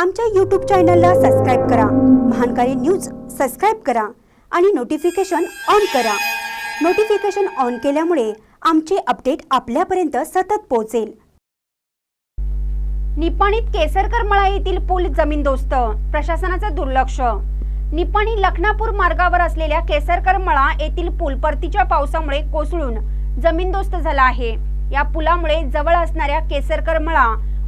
आमच्या यूट्यूब चॅनलला सबस्क्राईब करा. महानकारी न्यूज सबस्क्राईब करा आणि नोटिफिकेशन ऑन करा. नोटिफिकेशन ऑन केल्यामुळे आमचे अपडेट आपल्यापर्यंत सतत पोहोचेल. निपाणीत केसरकर मळा येथील पूल जमीनदोस्त. प्रशासनाचं दुर्लक्ष. निपाणी लखनापूर मार्गावर असलेल्या केसरकर मळा येथील पूल परतीच्या पावसामुळे कोसळून जमीनदोस्त झाला आहे. या पुलामुळे जवळ असणाऱ्या केसरकर मळा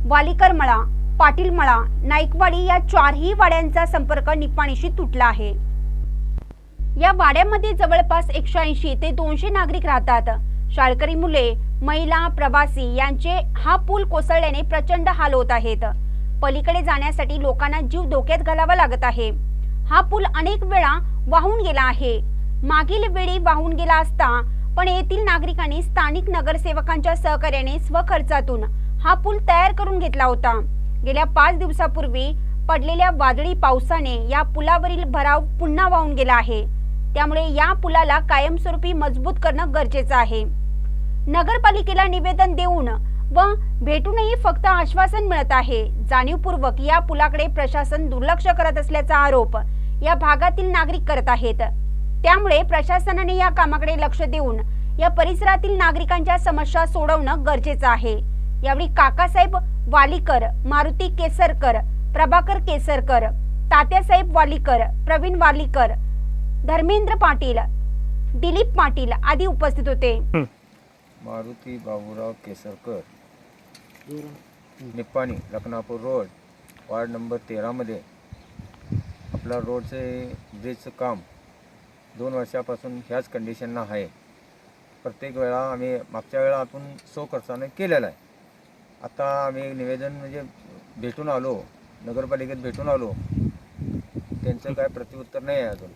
वालीकर मळा पाटील मळा नाईकवाडी या चारही वाड्यांचा संपर्क निपाणीशी तुटला आहे. या वाड्यामध्ये जवळपास एकशे ऐंशी ते दोनशे नागरिक राहतात. शाळकरी मुले महिला प्रवासी यांचे हा पूल कोसळल्याने प्रचंड हाल होत आहेत. पलीकडे जाण्यासाठी लोकांना जीव धोक्यात घालावा लागत आहे. हा पूल अनेक वेळा वाहून गेला आहे. मागील वेळी वाहून गेला असता पण येथील नागरिकांनी स्थानिक नगरसेवकांच्या सहकार्याने स्वखर्चातून हा पूल तयार करून घेतला होता. गेल्या पाच दिवसापूर्वी पडलेल्या वादळी पावसाने या पुलावरील भराव पुन्हा वाहून गेला आहे. त्यामुळे या पुलाला कायमस्वरूपी मजबूत करणं गरजेचं आहे. नगरपालिकेला निवेदन देऊन व भेटूनही फक्त आश्वासन मिळत आहे. जाणीवपूर्वक या पुलाकडे प्रशासन दुर्लक्ष करत असल्याचा आरोप या भागातील नागरिक करत आहेत. त्यामुळे प्रशासनाने या कामाकडे लक्ष देऊन या परिसरातील नागरिकांच्या समस्या सोडवणं गरजेचं आहे. यावेळी काकासाहेब वालीकर मारुती केसरकर प्रभाकर केसरकर तात्यासाहेब वालीकर प्रवीण वालीकर धर्मेंद्र पाटील दिलीप पाटील आदी उपस्थित होते. Maruti Baburao Kesarkar. Nippani Lakhanapur road ward number तेरामध्ये आपला रोडचे ब्रिजचं काम दोन वर्षापासून ह्याच कंडिशनला आहे. प्रत्येक वेळा आम्ही मागच्या वेळा आपण सो खर्चाने केलेला आहे. आता आम्ही निवेदन म्हणजे भेटून आलो नगरपालिकेत भेटून आलो. त्यांचं काय प्रत्युत्तर नाही आहे अजून.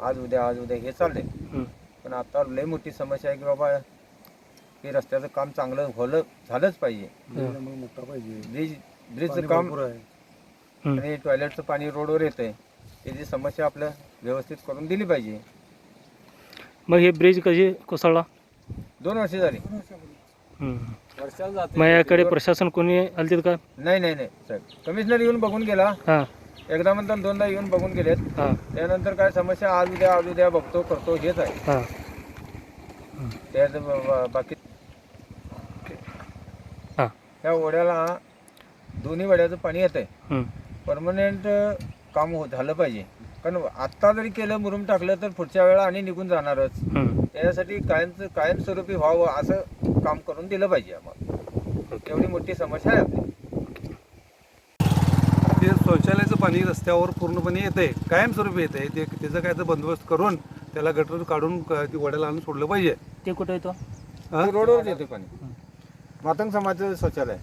आज उद्या आज उद्या हे चाललंय. हम्म, पण आता लय मोठी समस्या आहे की बाबा हे रस्त्याचं काम चांगलं होलं झालंच पाहिजे. ब्रिज ब्रिजचं काम. आणि टॉयलेटचं पाणी रोडवर येतंय. त्याची समस्या आपलं व्यवस्थित करून दिली पाहिजे. मग हे ब्रिज कशी कोसळला? दोन वर्ष झाली. मग याकडे प्रशासन कोणी आलतीत का? नाही नाही नाही साहेब. कमिशनर येऊन बघून गेला. हां. एकदा म्हणतात दोनदा येऊन बघून गेलेत. हां. त्यानंतर काय समस्या आज उद्या आज उद्या बघतो करतो हेच आहे. हां. ब- ब- बाकी हां. ह्या ओढ्याला दोन्ही वड्याचं पाणी येतंय. हम्म, परमनंट काम हो झालं पाहिजे. कारण आत्ता जरी केलं मुरुम टाकलं तर पुढच्या वेळा आणि निघून जाणारच. हम्म. त्यासाठी कायम कायमस्वरूपी व्हावं असं काम करून दिलं पाहिजे आम्हाला. एवढी मोठी समस्या आहे आपली. ते शौचालयाचं पाणी रस्त्यावर पूर्णपणे येत आहे कायमस्वरूपी येत आहे ते त्याचा काय तर बंदोबस्त करून त्याला गटर काढून ती वड्याला आणून सोडलं पाहिजे. ते कुठं येतो? हा? ते रोडवर येते पाणी. मातंग समाजचं शौचालय.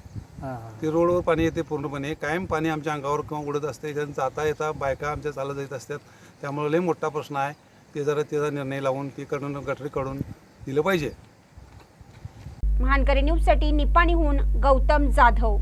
ते रोडवर पाणी येते पूर्णपणे. कायम पाणी आमच्या अंगावर किंवा उडत असते त्यांनी जाता येता बायका आमच्या चालत येत असतात. त्यामुळे लई मोठा प्रश्न आहे. ते जरा त्याचा निर्णय लावून ती कडून गटरी काढून दिलं पाहिजे. महानकरी न्यूजसाठी निपाणीहून गौतम जाधव.